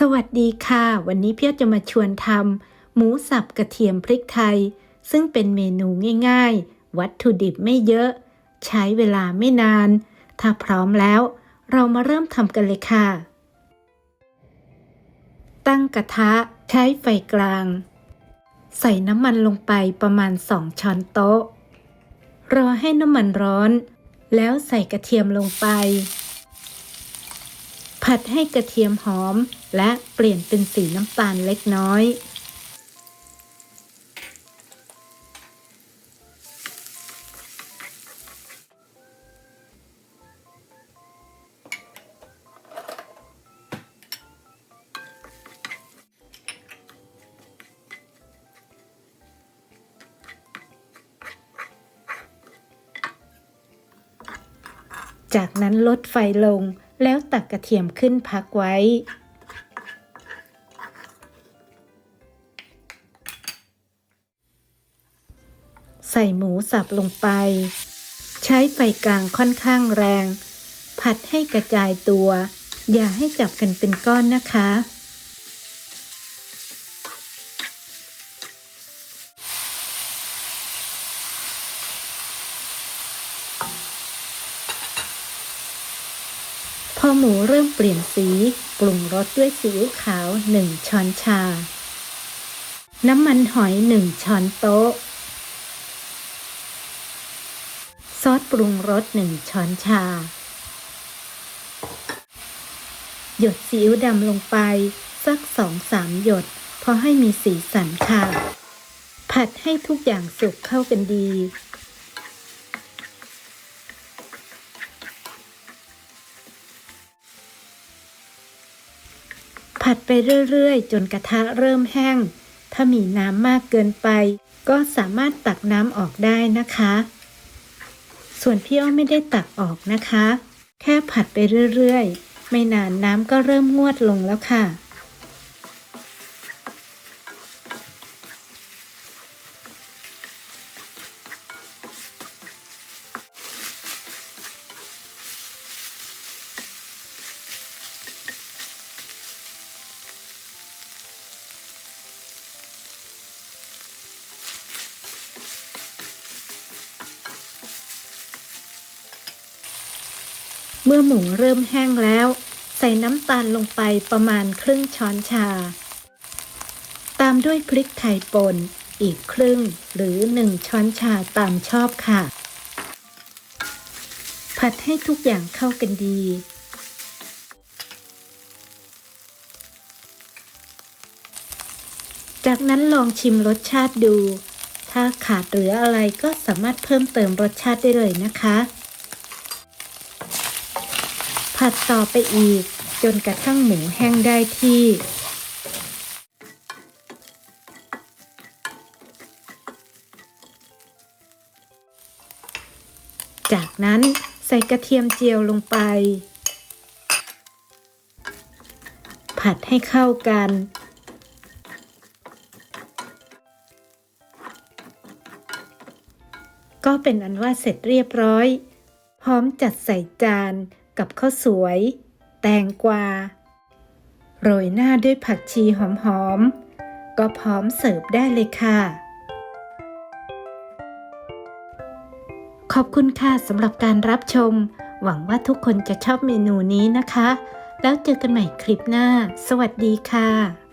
สวัสดีค่ะ วันนี้เพียวจะมาชวนทำหมูสับกระเทียมพริกไทย ซึ่งเป็นเมนูง่ายๆ วัตถุดิบไม่เยอะ ใช้เวลาไม่นาน ถ้าพร้อมแล้ว เรามาเริ่มทำกันเลยค่ะ ตั้งกระทะใช้ไฟกลาง ใส่น้ำมันลงไปประมาณ 2 ช้อนโต๊ะ รอให้น้ำมันร้อน แล้วใส่กระเทียมลงไป ผัดให้กระเทียมหอม และเปลี่ยนเป็นสีน้ำตาลเล็กน้อย จากนั้นลดไฟลง แล้วตักกระเทียมขึ้นพักไว้ ใส่หมูสับลงไป ใช้ไฟกลางค่อนข้างแรง ผัดให้กระจายตัว อย่าให้จับกันเป็นก้อนนะคะพอ หมูเริ่มเปลี่ยนสีปรุงรสด้วยซีอิ๊วขาว 1 ช้อนชา น้ำมันหอย 1 ช้อนโต๊ะ ซอสปรุงรส 1 ช้อนชา หยดซีอิ๊วดำลงไป สัก 2-3 หยดพอให้มีสีสันค่ะ ผัดให้ทุกอย่างสุกเข้ากันดี ผัดไปเรื่อยๆ จนกระทะเริ่มแห้ง ถ้ามีน้ำมากเกินไป ก็สามารถตักน้ำออกได้นะคะ ส่วนพี่อ้อไม่ได้ตักออกนะคะ แค่ผัดไปเรื่อยๆ ไม่นานน้ำก็เริ่มงวดลงแล้วค่ะ เมื่อหมูเริ่มแห้งแล้ว ใส่น้ำตาลลงไปประมาณครึ่งช้อนชา ตามด้วยพริกไทยป่นอีกครึ่งหรือหนึ่งช้อนชาตามชอบค่ะ ผัดให้ทุกอย่างเข้ากันดี จากนั้นลองชิมรสชาติดู ถ้าขาดเหลืออะไรก็สามารถเพิ่มเติมรสชาติได้เลยนะคะ ผัดต่อไปอีก จนกระทั่งหมูแห้งได้ที่จากนั้นใส่กระเทียมเจียวลงไป ผัดให้เข้ากัน ก็เป็นอันว่าเสร็จเรียบร้อย พร้อมจัดใส่จาน กับข้าวสวย แตงกวา โรยหน้าด้วยผักชีหอมๆ ก็พร้อมเสิร์ฟได้เลยค่ะ ขอบคุณค่ะสำหรับการรับชม หวังว่าทุกคนจะชอบเมนูนี้นะคะ แล้วเจอกันใหม่คลิปหน้า สวัสดีค่ะ